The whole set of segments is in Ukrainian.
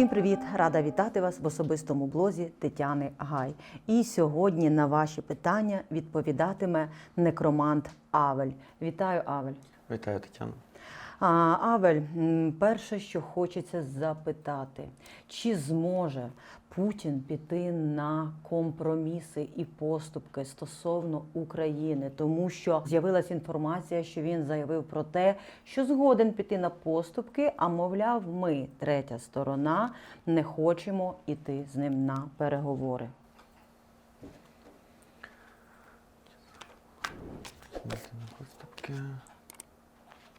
Всім привіт! Рада вітати вас в особистому блозі Тетяни Гай. І сьогодні на ваші питання відповідатиме некромант Авель. Вітаю, Авель. Вітаю, Тетяна. А, Авель, перше, що хочеться запитати, чи зможе Путін піти на компроміси і поступки стосовно України, тому що з'явилася інформація, що він заявив про те, що згоден піти на поступки, а мовляв, ми, третя сторона, не хочемо іти з ним на переговори.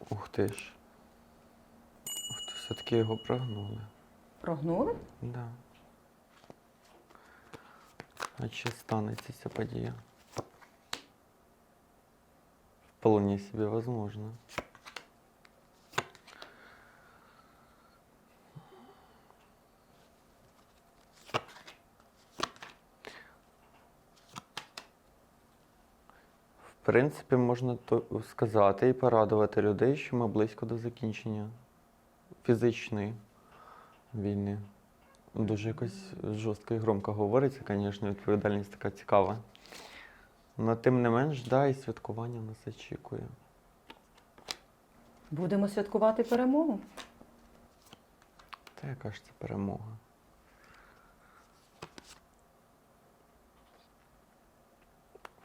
Ух ти ж. Ух ти, все-таки його прогнули. Прогнули? Да. А чи станеться ця подія? Вполне себе возможно. В принципі, можна сказати і порадувати людей, що ми близько до закінчення фізичної війни. Дуже якось жорстко і громко говориться, звісно, відповідальність така цікава. Але тим не менш, да, і святкування нас очікує. Будемо святкувати перемогу. Та яка ж це перемога?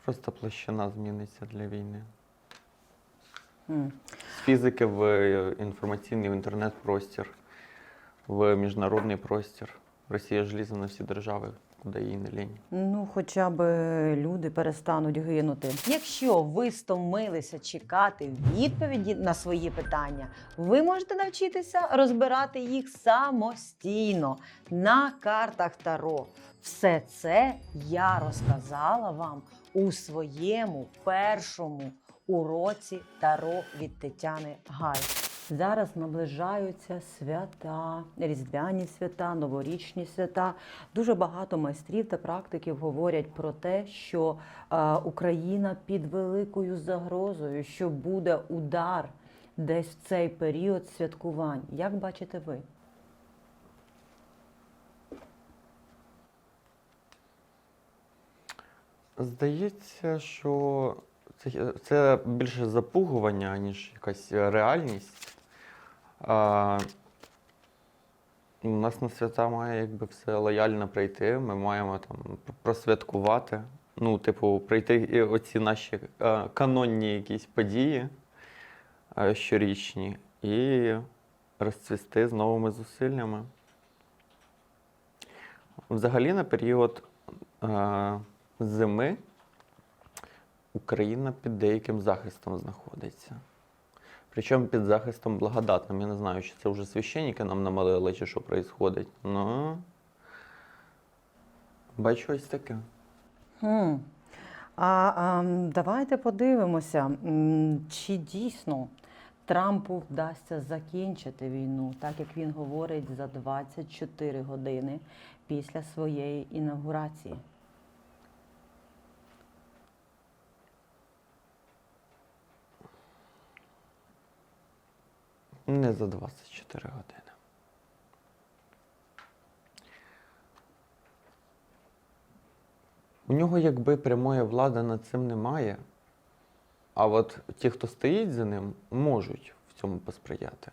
Просто площина зміниться для війни. М. З фізики в е, інформаційний в інтернет-простір, в міжнародний простір. Росія ж на всі держави, куди їй не лінь. Ну, хоча б люди перестануть гинути. Якщо ви стомилися чекати відповіді на свої питання, ви можете навчитися розбирати їх самостійно на картах Таро. Все це я розказала вам у своєму першому уроці Таро від Тетяни Гай. Зараз наближаються свята, різдвяні свята, новорічні свята. Дуже багато майстрів та практиків говорять про те, що е, Україна під великою загрозою, що буде удар десь в цей період святкувань. Як бачите ви? Здається, що це, це більше запугування, ніж якась реальність. А, у нас на свята має якби все лояльно прийти. Ми маємо там просвяткувати. Ну, типу, прийти і оці наші е, канонні якісь події е, щорічні і розцвісти з новими зусиллями. Взагалі на період е, зими Україна під деяким захистом знаходиться. Причому під захистом благодатним. Я не знаю, чи це вже священники нам намалили, чи що відбувається. Ну, бачу ось таке. Хм. А, а давайте подивимося, чи дійсно Трампу вдасться закінчити війну, так як він говорить за 24 години після своєї інаугурації. Не за 24 години. У нього якби прямої влади над цим немає. А от ті, хто стоїть за ним, можуть в цьому посприяти.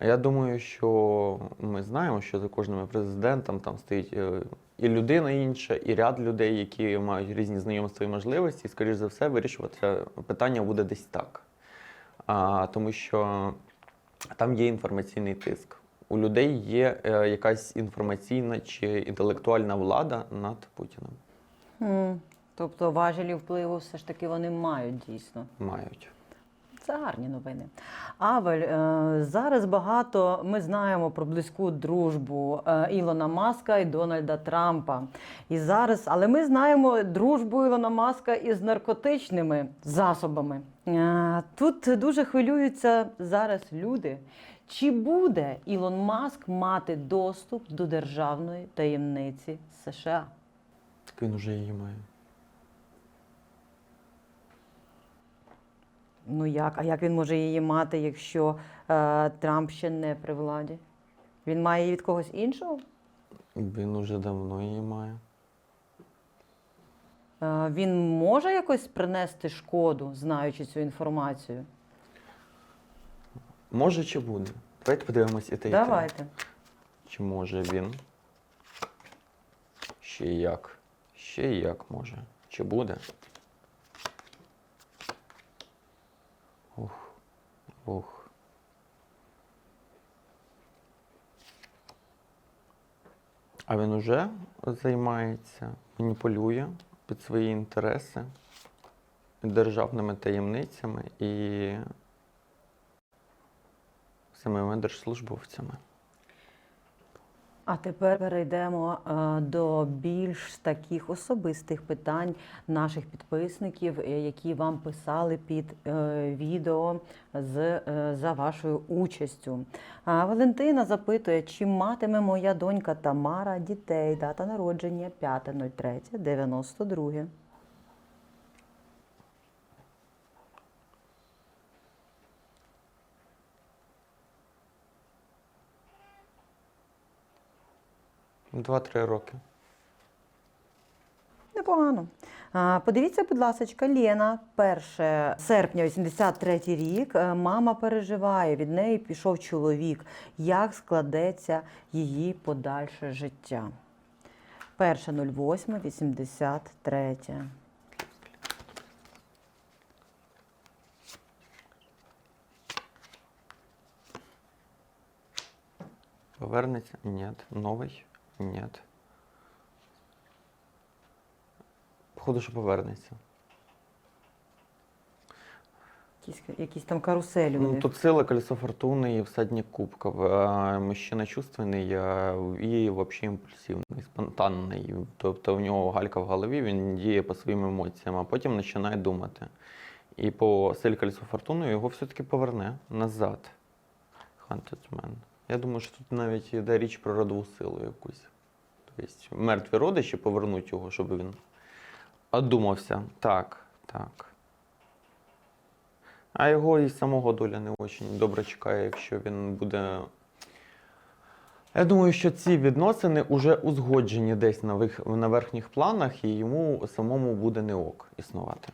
Я думаю, що ми знаємо, що за кожним президентом там стоїть е, і людина інша, і ряд людей, які мають різні знайомства і можливості, і, скоріш за все, вирішувати питання буде десь так. А, тому що там є інформаційний тиск. У людей є е, якась інформаційна чи інтелектуальна влада над Путіним. Mm. Тобто важелі впливу все ж таки вони мають дійсно. Мають. Це гарні новини. Авель, е, зараз багато ми знаємо про близьку дружбу е, Ілона Маска і Дональда Трампа. І зараз, але ми знаємо дружбу Ілона Маска із наркотичними засобами. Е, Тут дуже хвилюються зараз люди. Чи буде Ілон Маск мати доступ до державної таємниці США? Так він уже її має. Ну як? А як він може її мати, якщо е, Трамп ще не при владі? Він має її від когось іншого? Він уже давно її має. Е, Він може якось принести шкоду, знаючи цю інформацію? Може чи буде? Давайте подивимось і те, і те. Давайте. Чи може він? Ще як? Ще як може? Чи буде? Ух. А він уже займається, маніпулює під свої інтереси державними таємницями і самими держслужбовцями. А тепер перейдемо е, до більш таких особистих питань наших підписників, е, які вам писали під е, відео з, за вашою участю. Валентина запитує, чи матиме моя донька Тамара дітей, дата народження 5.03.92. Два-три роки. Непогано. А, Подивіться, будь ласка, Лена, 1 серпня 83 рік. Е, Мама переживає, від неї пішов чоловік. Як складеться її подальше життя? 1.08.83. Повернеться? Ні. Новий? Ні. Походу, що повернеться. Якісь, якісь там каруселі. у Ну, них. тут сила, колесо фортуны и всадник кубков. А мужчина чувственний а, і взагалі імпульсивний, спонтанний. Тобто в нього галька в голові, він діє по своїм емоціям, а потім починає думати. І по силі колесо фортуни його все-таки поверне назад. Haunted Man. Я думаю, що тут навіть йде річ про родову силу якусь. Тобто мертві родичі повернуть його, щоб він одумався. Так, так. А його і самого доля не дуже добре чекає, якщо він буде. Я думаю, що ці відносини вже узгоджені десь на, верхніх планах, і йому самому буде не ок існувати.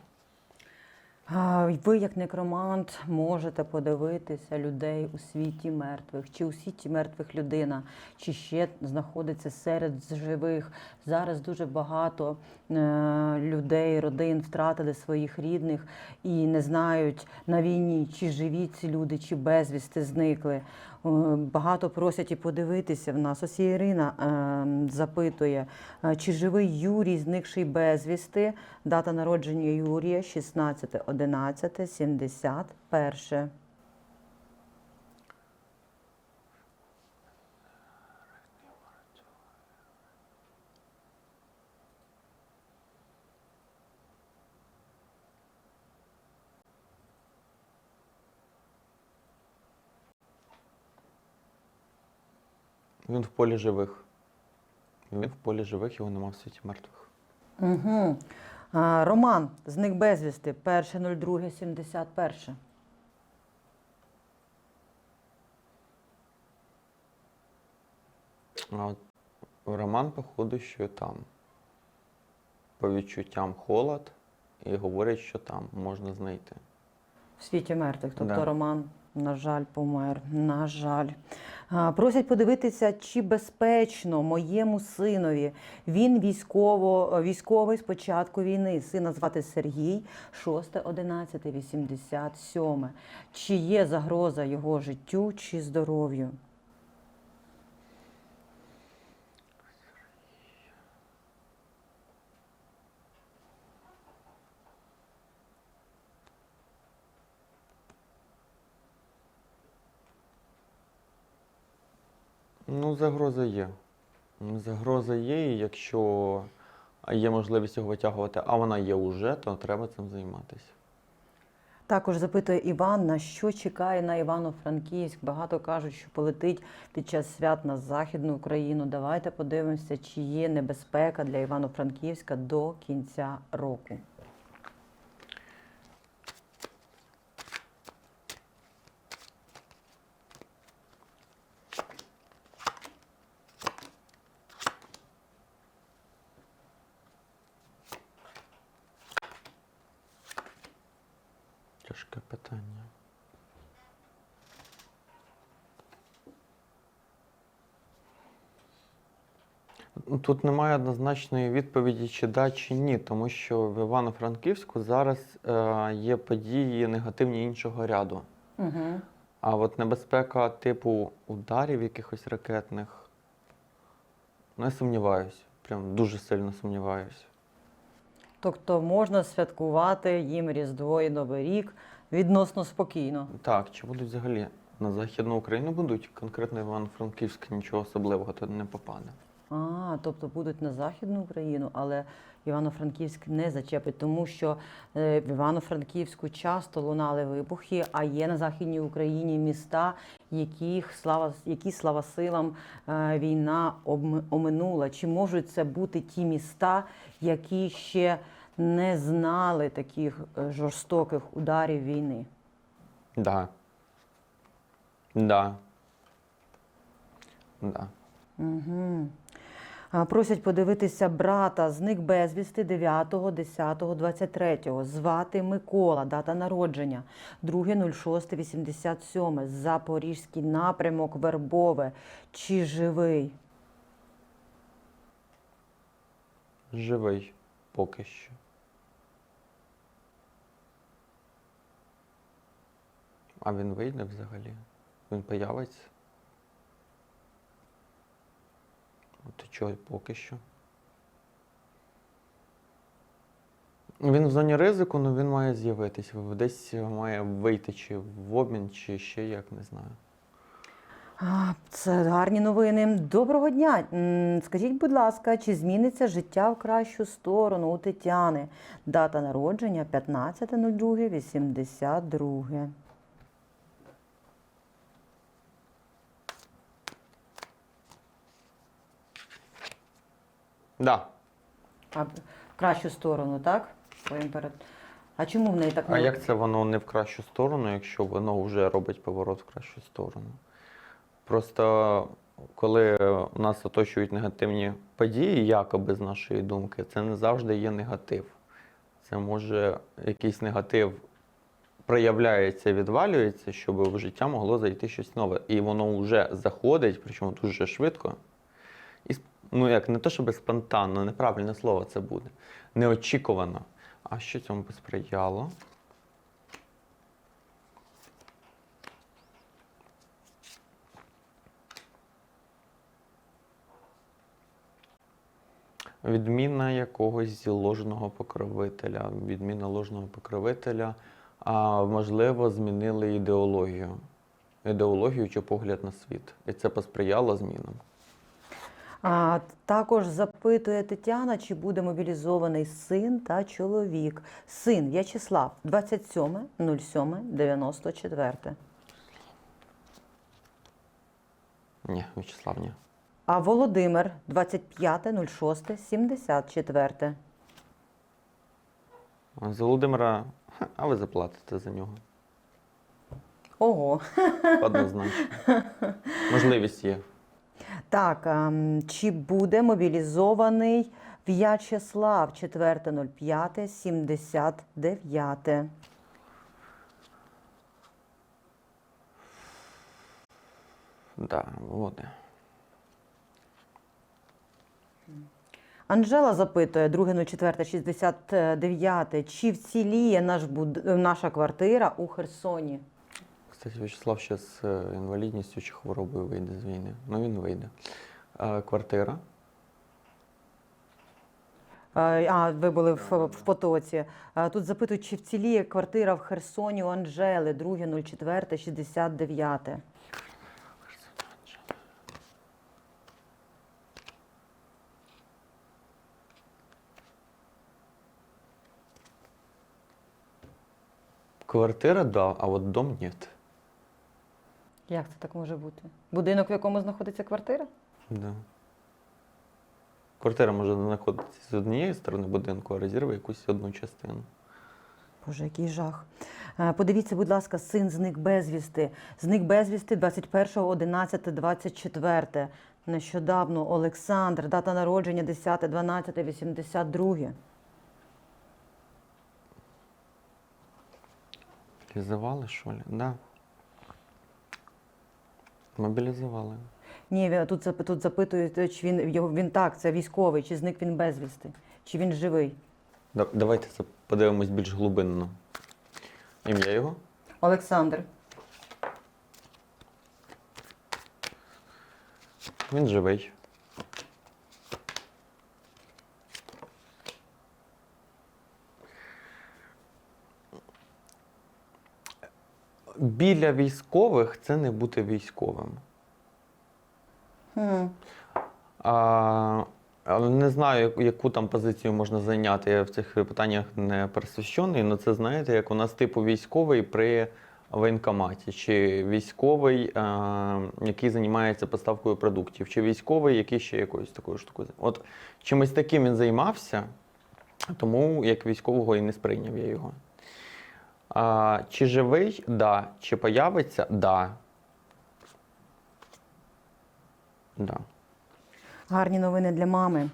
Ви, як некромант, можете подивитися людей у світі мертвих, чи у світі мертвих людина, чи ще знаходиться серед живих. Зараз дуже багато е, людей, родин втратили своїх рідних і не знають на війні, чи живі ці люди, чи безвісти зникли. Е, Багато просять і подивитися в нас. Ось Ірина е, запитує, чи живий Юрій, зникший безвісти, дата народження Юрія 16.11.71. Він в полі живих. Він в полі живих, його нема в світі мертвих. Угу. Роман, зник безвісти, 1.02.71. А от Роман, походу, що там. По відчуттям холод, і говорять, що там можна знайти. В світі мертвих. Тобто Да. Роман, на жаль, помер. На жаль. Просять подивитися, чи безпечно моєму синові. Він військово, військовий з початку війни. Сина звати Сергій, 6.11.87. Чи є загроза його життю чи здоров'ю? Ну, загроза є. Загроза є, і якщо є можливість його витягувати, а вона є уже, то треба цим займатися. Також запитує Іван, на що чекає на Івано-Франківськ. Багато кажуть, що полетить під час свят на Західну Україну. Давайте подивимося, чи є небезпека для Івано-Франківська до кінця року. тяжке питання. Ну, Тут немає однозначної відповіді, чи да, чи ні, тому що в Івано-Франківську зараз е, є події негативні іншого ряду. Угу. А от небезпека типу ударів якихось ракетних, ну, я сумніваюся. Прям дуже сильно сумніваюся. Тобто можна святкувати їм Різдво і Новий рік відносно спокійно. Так, чи будуть взагалі на Західну Україну будуть, конкретно Івано-Франківськ нічого особливого туди не попаде. А, тобто будуть на Західну Україну, але Івано-Франківськ не зачепить, тому що е, в Івано-Франківську часто лунали вибухи, а є на Західній Україні міста, яких слава, які слава силам е, війна оминула. Чи можуть це бути ті міста, які ще не знали таких е, жорстоких ударів війни? Да. Да. Да. Угу. Просять подивитися брата, зник безвісти 9, 10, 23. Звати Микола, дата народження 2.06.87. Запорізький напрямок Вербове. Чи живий? Живий поки що. А він вийде взагалі? Він появиться? Чого поки що. Він в зоні ризику, але він має з'явитись. Десь має вийти чи в обмін, чи ще як, не знаю. Це гарні новини. Доброго дня. Скажіть, будь ласка, чи зміниться життя в кращу сторону у Тетяни? Дата народження 15.02.82. Да. А в кращу сторону, так? А чому в неї так А не- як це воно не в кращу сторону, якщо воно вже робить поворот в кращу сторону? Просто коли нас оточують негативні події, якоби з нашої думки, це не завжди є негатив. Це може якийсь негатив проявляється, відвалюється, щоб в життя могло зайти щось нове. І воно вже заходить, причому дуже швидко. Ну, як не то, щоб спонтанно, неправильне слово це буде. Неочікувано. А що цьому посприяло? Відміна якогось ложного покровителя. Відміна ложного покровителя. А можливо, змінили ідеологію. Ідеологію чи погляд на світ. І це посприяло змінам. А, також запитує Тетяна, чи буде мобілізований син та чоловік. Син В'ячеслав 27.07.94. Ні, В'ячеслав, ні. А Володимир 25.06.74. А За Володимира, а ви заплатите за нього. Ого. Однозначно. Можливість є. Так, чи буде мобілізований В'ячеслав 4.05.79? Да, буде. Анжела запитує 2.04.69, чи вціліє наш буд... наша квартира у Херсоні? Кстати, В'ячеслав ще з інвалідністю чи хворобою вийде з війни. Ну він вийде. Е, Квартира. А, ви були в, в потоці. Тут запитують, чи вціліє квартира в Херсоні у Анжели 2.04.69. Квартира, да, а от дом ні. Як це так може бути? Будинок, в якому знаходиться квартира? Да. Квартира може знаходитися з однієї сторони будинку, а резерви якусь одну частину. Боже, який жах. Е, Подивіться, будь ласка, син зник безвісти. Зник безвісти 21.11.24. Нещодавно Олександр, дата народження 10.12.82. Мобілізували, що ли? Да. Мобілізували. Ні, тут, тут запитують, чи він його він так, це військовий, чи зник він безвісти, чи він живий. Давайте це подивимось більш глибинно. Ім'я його? Олександр. Він живий. Біля військових це не бути військовим. Хм. А, але не знаю, яку- там позицію можна зайняти. Я в цих питаннях не пересвящений, але це знаєте, як у нас типу військовий при воєнкоматі, чи військовий, а, який займається поставкою продуктів, чи військовий, який ще якоюсь такою штукою. От чимось таким він займався, тому як військового і не сприйняв я його. А, чи живий? Да. Чи появиться? Да. Да. Гарні новини для мами.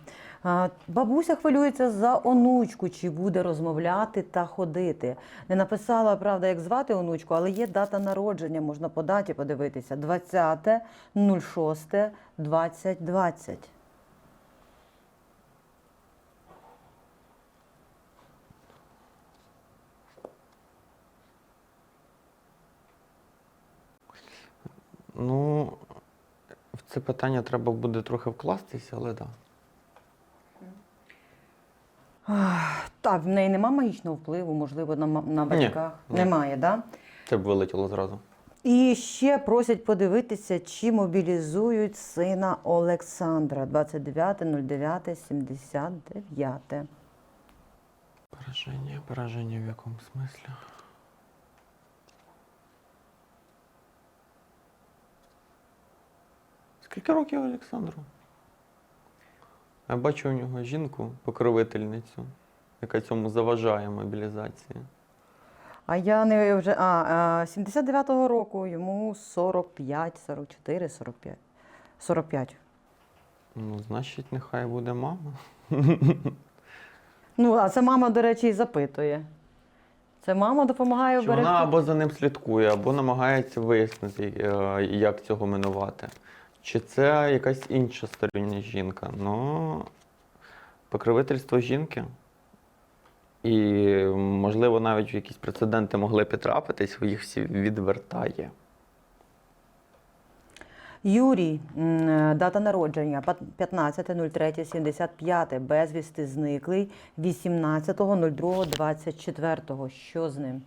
Бабуся хвилюється за онучку, чи буде розмовляти та ходити. Не написала, правда, як звати онучку, але є дата народження, можна по даті подивитися. 20.06.2020. Ну, в це питання треба буде трохи вкластися, але так. Так, в неї нема магічного впливу, можливо, на, ма- на батьках. ні. Немає, так? Да? Це б вилетіло зразу. І ще просять подивитися, чи мобілізують сина Олександра 29.09.79. Пораження, пораження в якому смислі? Скільки років Олександру? Я бачу у нього жінку, покровительницю, яка цьому заважає мобілізації. А я не вже а, а 79-го року йому 45, 44, 45. 45. Ну, значить, нехай буде мама. Ну, а це мама, до речі, і запитує. Це мама допомагає Чи оберегти. вона або за ним слідкує, або намагається вияснити, е, як цього минувати. Чи це якась інша стороння жінка? Ну, покровительство жінки. І, можливо, навіть якісь прецеденти могли підтрапитись, їх всі відвертає. Юрій, е, дата народження пат- 15.03.75, безвісти зниклий 18.02.24. Що з ним?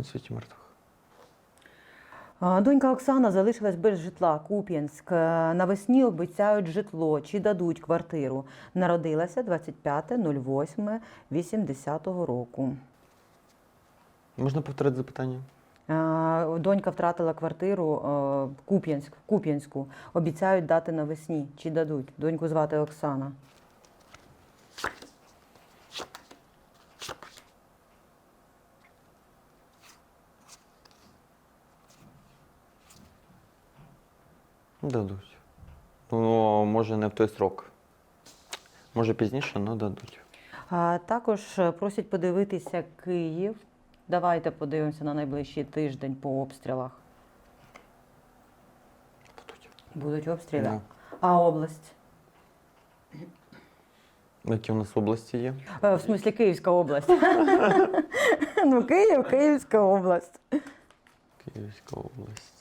В світі мертвих. Донька Оксана залишилась без житла. Куп'янськ. Е, Навесні обіцяють житло чи дадуть квартиру. Народилася 25.08.80 року. Можна повторити запитання? Донька втратила квартиру е, Куп'янськ, Куп'янську. Обіцяють дати навесні. Чи дадуть? Доньку звати Оксана. Дадуть. Ну, може, не в той срок. Може пізніше, але дадуть. А також е, просять подивитися Київ. Давайте подивимося на найближчий тиждень по обстрілах. Дадуть. Будуть обстріли. Да. А область? Які у нас області є? Е, В смислі Київська область. ну, Київ, Київська область. Київська область.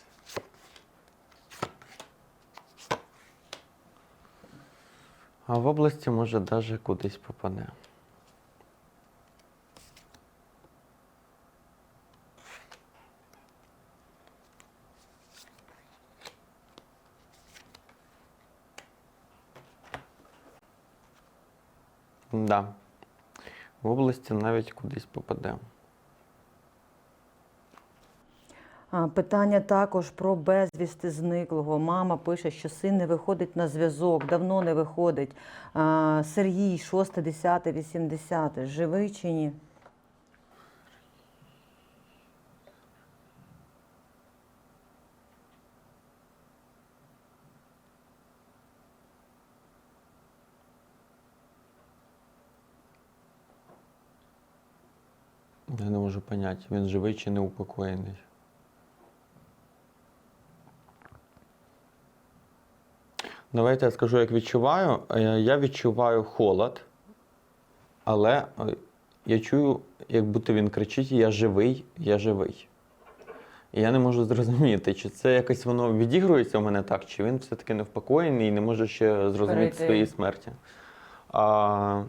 А в області може навіть кудись попаде. Да. В області навіть кудись попаде. Питання також про безвісти зниклого. Мама пише, що син не виходить на зв'язок, давно не виходить. Сергій, 6, 10, 80. Живий чи ні? Я не можу поняти, він живий чи не упокоєний. Давайте я скажу, як відчуваю. Е, Я відчуваю холод, але е, я чую, як будто він кричить: Я живий, я живий. І я не можу зрозуміти, чи це якось воно відігрується в мене так, чи він все-таки не впокоєний і не може ще зрозуміти Перейти. своєї смерті. А,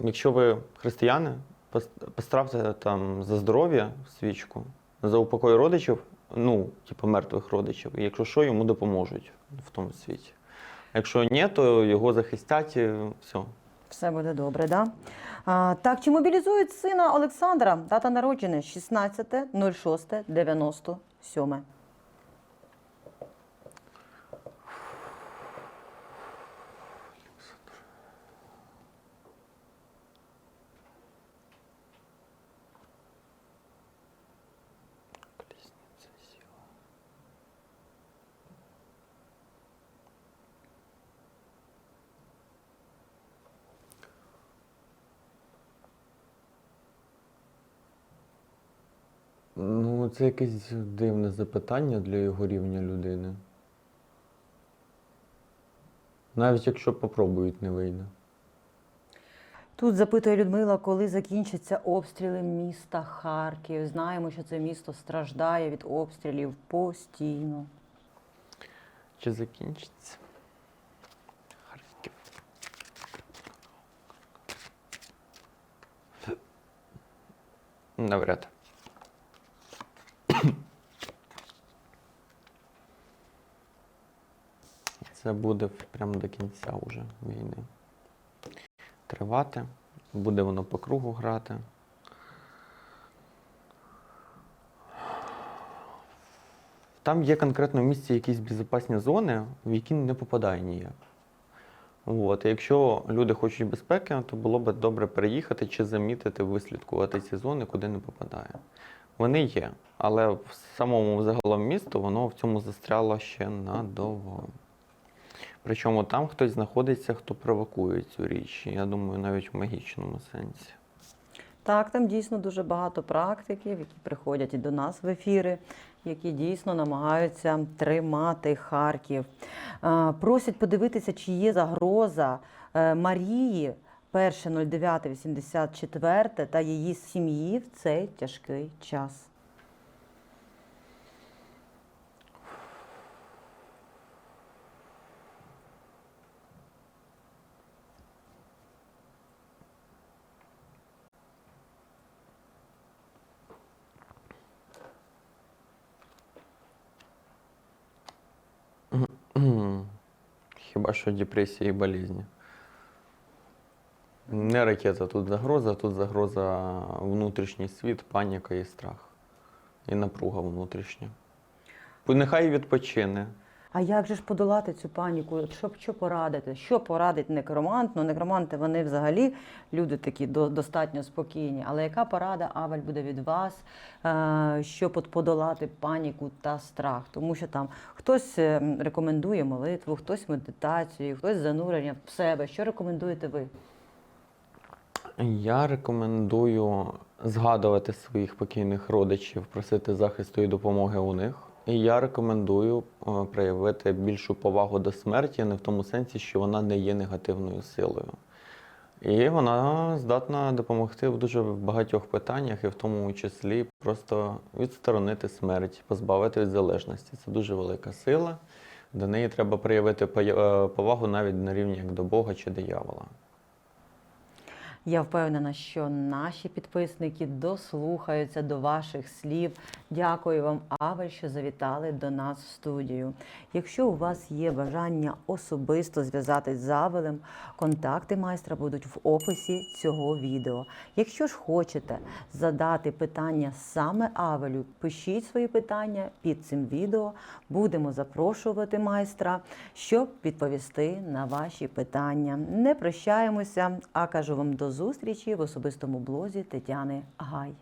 якщо ви християни, пос- поставте там за здоров'я свічку, за упокой родичів, ну, типу мертвих родичів, і якщо що, йому допоможуть в тому світі. Якщо ні, то його захистять, і все. Все буде добре, да? А, так, чи мобілізують сина Олександра? Дата народження 16.06.97. Ну, це якесь дивне запитання для його рівня людини. Навіть якщо попробують, не вийде. Тут запитує Людмила, коли закінчаться обстріли міста Харків. Знаємо, що це місто страждає від обстрілів постійно. Чи закінчиться? Харків. Навряд. Це буде прямо до кінця уже війни. Тривати. Буде воно по кругу грати. Там є конкретно в місті якісь безпечні зони, в які не попадає ніяк. От. Якщо люди хочуть безпеки, то було б добре переїхати чи замітити, вислідкувати ці зони, куди не попадає. Вони є, але в самому загалом місту воно в цьому застряло ще надовго. Причому там хтось знаходиться, хто провокує цю річ. Я думаю, навіть в магічному сенсі. Так, там дійсно дуже багато практиків, які приходять і до нас в ефіри, які дійсно намагаються тримати Харків. Е, Просять подивитися, чи є загроза е, Марії 1.09.84 та її сім'ї в цей тяжкий час. Що депресія і болезні. Не ракета тут загроза, тут загроза внутрішній світ, паніка і страх. І напруга внутрішня. Нехай відпочине. А як же ж подолати цю паніку? Що, що порадити? Що порадить некромант? Ну, некроманти вони взагалі люди такі до, достатньо спокійні. Але яка порада Авель буде від вас, е, щоб от подолати паніку та страх? Тому що там хтось е, рекомендує молитву, хтось медитацію, хтось занурення в себе. Що рекомендуєте ви? Я рекомендую згадувати своїх покійних родичів, просити захисту і допомоги у них. І я рекомендую е, проявити більшу повагу до смерті, не в тому сенсі, що вона не є негативною силою. І вона здатна допомогти в дуже багатьох питаннях, і в тому числі просто відсторонити смерть, позбавити від залежності. Це дуже велика сила. До неї треба проявити е, повагу навіть на рівні як до Бога чи диявола. Я впевнена, що наші підписники дослухаються до ваших слів. Дякую вам, Авель, що завітали до нас в студію. Якщо у вас є бажання особисто зв'язатись з Авелем, контакти майстра будуть в описі цього відео. Якщо ж хочете задати питання саме Авелю, пишіть свої питання під цим відео. Будемо запрошувати майстра, щоб відповісти на ваші питання. Не прощаємося, а кажу вам до зустрічі в особистому блозі Тетяни Гай.